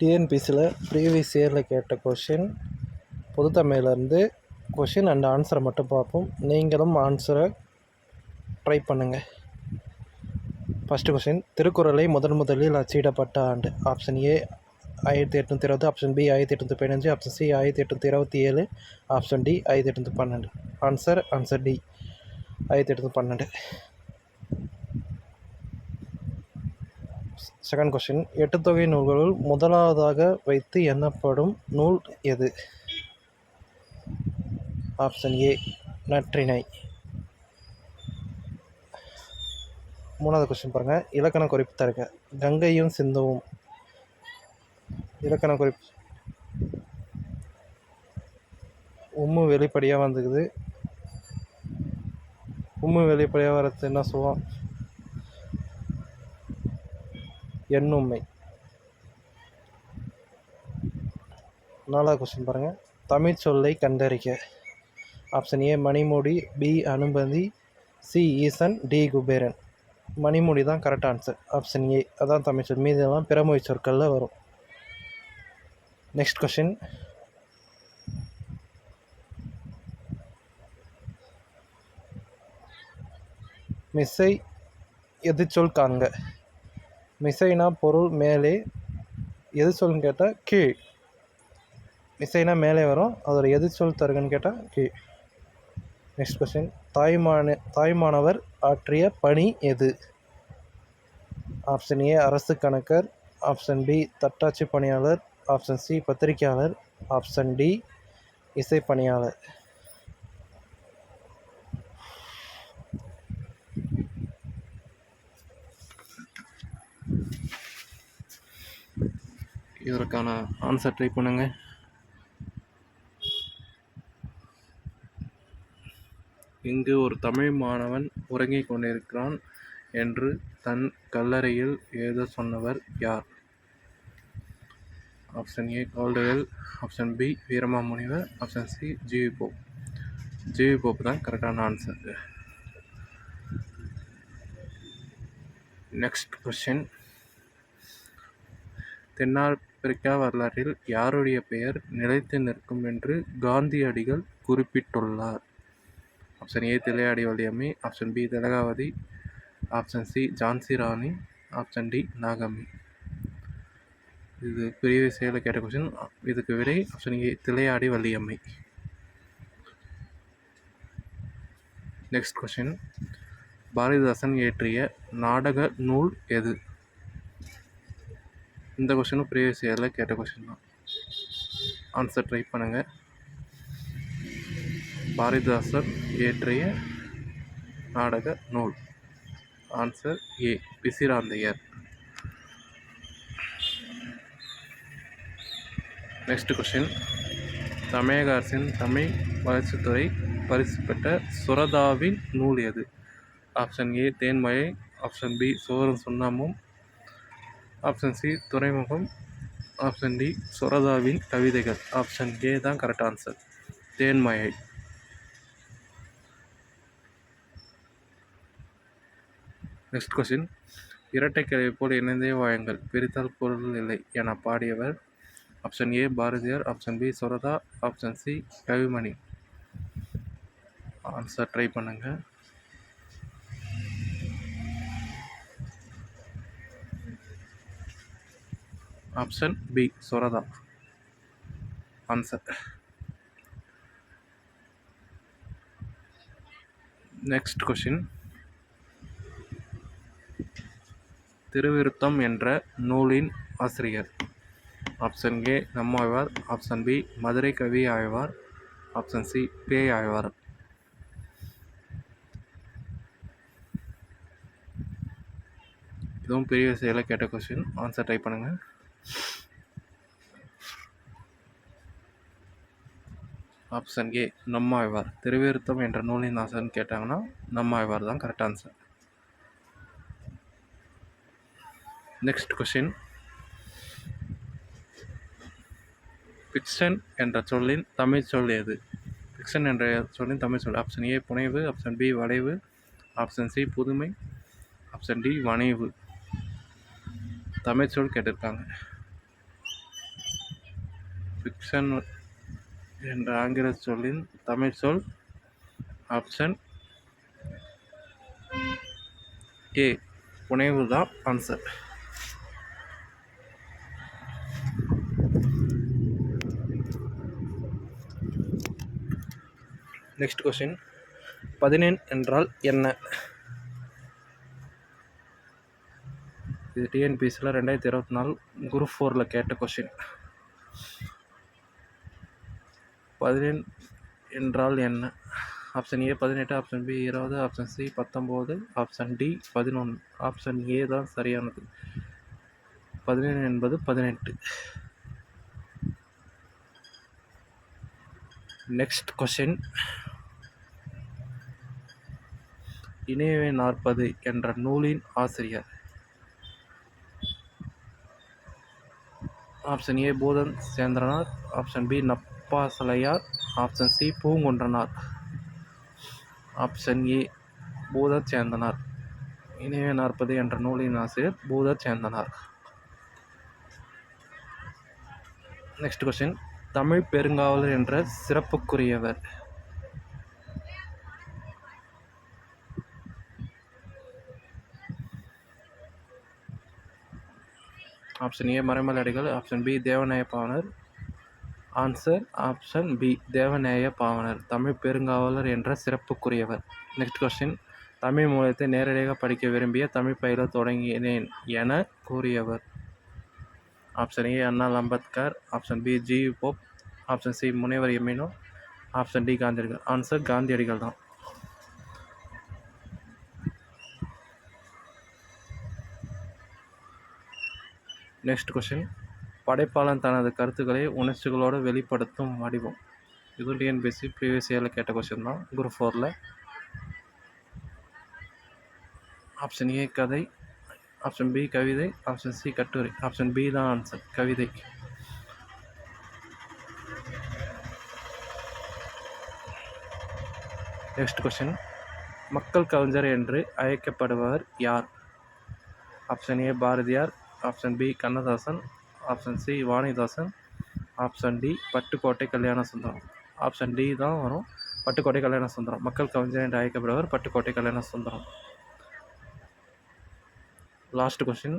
டிஎன்பிசியில் ப்ரீவியஸ் இயரில் கேட்ட கொஷின் பொது தமிழ்லேருந்து கொஷின் அண்ட் ஆன்சரை மட்டும் பார்ப்போம். நீங்களும் ஆன்சரை ட்ரை பண்ணுங்கள் ஃபஸ்ட்டு கொஷின் திருக்குறளை முதன் முதலில் அச்சிடப்பட்ட ஆண்டு. ஆப்ஷன் ஏ ஆயிரத்தி எட்நூற்றி இருபது. ஆப்ஷன் பி ஆயிரத்தி எட்நூற்றி பதினஞ்சு. ஆப்ஷன் சி ஆயிரத்தி எட்நூற்றி இருபத்தி ஏழு. ஆப்ஷன் டி ஆயிரத்தி எட்நூற்றி பன்னெண்டு. ஆன்சர் ஆன்சர் டி ஆயிரத்தி எட்நூற்றி பன்னெண்டு. Second question. எட்டு தொகை நூல்களுள் முதலாவதாக வைத்து எண்ணப்படும் நூல் எது? ஆப்ஷன் ஏ நற்றிணை. மூணாவது கொஸ்டின் பாருங்கள் இலக்கண குறிப்பு தருங்க கங்கையும் சிந்துவும். இலக்கண குறிப்பு. உம்மு வெளிப்படையாக வந்துக்குது. உம்மு வெளிப்படையாக வரது என்ன சொல்லுவோம் எண்ணுண்மை நாலாவது கொஸ்டின் பாருங்கள் தமிழ் சொல்லை கண்டறிக. ஆப்ஷன் ஏ மணிமொழி பி அனுமதி சி ஈசன் டி குபேரன். மணிமொழி தான் கரெக்ட் ஆன்சர் ஆப்ஷன் ஏ அதான் தமிழ் சொல். மீதெல்லாம் பிறமொழி சொற்களில் வரும். நெக்ஸ்ட் கொஷின் மிஸ்ஸை எது காண்க. மிசைனா பொருள் மேலே எது சொல்லுன்னு கேட்டால் கீழ். மிசைனா மேலே வரும் அதோட எது சொல் தருகன்னு கேட்டால் கீழ். நெக்ஸ்ட் கொஸ்டின் தாய்மான தாய்மானவர் ஆற்றிய பணி எது? ஆப்ஷன் ஏ அரசு கணக்கர். ஆப்ஷன் பி தட்டாட்சி பணியாளர். ஆப்ஷன் சி பத்திரிகையாளர். ஆப்ஷன் டி இசை பணியாளர். இதற்கான ஆன்சர் ட்ரை பண்ணுங்க. இங்கு ஒரு தமிழ் மாணவன் உறங்கிக் கொண்டிருக்கிறான் என்று தன் கல்லறையில் எழுத சொன்னவர் யார்? Option A Caldwell option B Veeramamunivar. Option C G V Pope G V Pope தான் கரெக்டான ஆன்சர் நெக்ஸ்ட் கொஸ்டின் ஆப்பிரிக்கா வரலாற்றில் யாருடைய பெயர் நிலைத்து நிற்கும் என்று காந்தியடிகள் குறிப்பிட்டுள்ளார்? Option A Thillaiyadi Valliammai option B Thilagavathi. Option C Jhansi Rani. Option D Nagammai. இது பெரிய செயலை கேட்ட கொஸ்டின் இதுக்கு விடை option A Thillaiyadi Valliammai. Next question Bharathidasan இயற்றிய நாடக நூல் எது? இந்த கொஷினும் ப்ரீவியஸ் இயரில் கேட்ட கொஷின் தான். ஆன்சர் ட்ரை பண்ணுங்கள் பாரதிதாசன் இயற்றிய நாடக நூல். Answer A Pisirandhaiyar. Next question தமிழக அரசின் தமிழ் வளர்ச்சித்துறை பரிசு பெற்ற சுரதாவின் நூல் எது? ஆப்ஷன் ஏ தேன்மழை ஆப்ஷன் பி சோரன் சுண்ணாமும் option C Thuraimugam. Option D சுரதாவின் கவிதைகள். ஆப்ஷன் ஏ தான் கரெக்ட் ஆன்சர் தேன்மயை நெக்ஸ்ட் கொஸ்டின் இரட்டைக்கிளை போல் இணைந்தே வாயங்கள். பிரித்தால் பொருள் இல்லை என பாடியவர். Option A Bharathiyar. Option B Suratha. Option C Kavimani. Answer try பண்ணுங்கள் option B Suratha. Answer next question Thiruviruththam என்ற நூலின் ஆசிரியர். Option A Nammazhwar option B Madurai Kavi Azhwar. Option C Pey Azhwar. இதுவும் பெரிய செயலை கேட்ட கொஸ்டின் ஆன்சர் டைப் பண்ணுங்கள் option A Nammalvar. Thiruviruttam என்ற நூலின் ஆசன் கேட்டாங்கன்னா நம்மாழ்வார் தான் correct answer next question fiction என்ற சொல்லின் தமிழ் சொல் எது? பிக்சன் என்ற சொல்லின் தமிழ் சொல். ஆப்ஷன் ஏ புனைவு. ஆப்ஷன் பி வளைவு. ஆப்ஷன் சி புதுமை. ஆப்ஷன் டி வனைவு தமிழ் சொல் கேட்டிருக்காங்க. ஃபிக்ஷன் என்ற ஆங்கில சொல்லின் தமிழ் சொல் ஆப்ஷன் ஏ புனைவு தான் ஆன்சர் நெக்ஸ்ட் கொஸ்டின் பதினெண் என்றால் என்ன? இது டிஎன்பிசியில் ரெண்டாயிரத்தி இருபத்தி நாலு குரூப் ஃபோரில் கேட்ட கொஷின் பதினெண் என்றால் என்ன? ஆப்ஷன் ஏ பதினெட்டு ஆப்ஷன் பி இருபது ஆப்ஷன் சி பத்தொம்போது ஆப்ஷன் டி பதினொன்று. ஆப்ஷன் ஏ தான் சரியானது. பதினேழு என்பது பதினெட்டு. நெக்ஸ்ட் கொஷின் இணையவே நாற்பது என்ற நூலின் ஆசிரியர். Option A Poothan Sendhiranar. Option B நப் Nappasalaiyar option C Poongundranar. Option A Poothar Sendhanar இணைய நாற்பது என்ற நூலின் ஆசிரியர் பூதர் சேந்தனார் நெக்ஸ்ட் கொஸ்டின் தமிழ் பெருங்காவலர் என்ற சிறப்புக்குரியவர். Option A Maraimalai Adigal option B Devanaya Pavanar answer option B Devaneya Pavanar Tamil பெருங்காவலர் என்ற சிறப்புக்குரியவர். நெக்ஸ்ட் கொஸ்டின் தமிழ் மூலத்தை நேரடியாக படிக்க விரும்பிய தமிழ் பயில தொடங்கினேன் என கூறியவர். Option A Anna Ambedkar option B G Pope option C முனைவர் எமினோ option D Gandhiyadigal. Answer Gandhiyadigal தான். நெக்ஸ்ட் கொஷின் படைப்பாளன் தனது கருத்துக்களை உணர்ச்சிகளோடு வெளிப்படுத்தும் வடிவம். இது டிஎன்பிஎஸ்சி ப்ரீவியஸ் இயரில் கேட்ட கொஸ்டின் தான். குரூப் ஃபோரில் ஆப்ஷன் ஏ கதை ஆப்ஷன் பி கவிதை ஆப்ஷன் சி கட்டுரை ஆப்ஷன் பி தான் ஆன்சர் கவிதை. நெக்ஸ்ட் கொஷின் மக்கள் கவிஞர் என்று அழைக்கப்படுபவர் யார்? Option A Bharathiyar option B Kannadasan option C Vanidasan. Option D Pattukkottai Kalyana Sundaram. Option D தான் வரும். பட்டுக்கோட்டை கல்யாண சுந்தரம். மக்கள் கவிஞர் என்று அழைக்கப்படுவர் பட்டுக்கோட்டை கல்யாண சுந்தரம். லாஸ்ட் கொஸ்டின்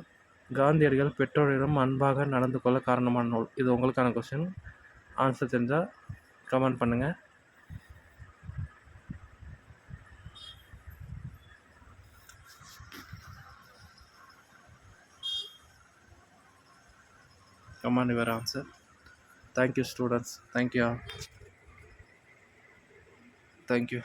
காந்தியடிகள் பெற்றோரிடம் அன்பாக நடந்து கொள்ள காரணமான நூல். இது உங்களுக்கான கொஸ்டின் ஆன்சர் தெரிஞ்சால் கமெண்ட் பண்ணுங்கள் comment your answer. Thank you students. Thank you thank you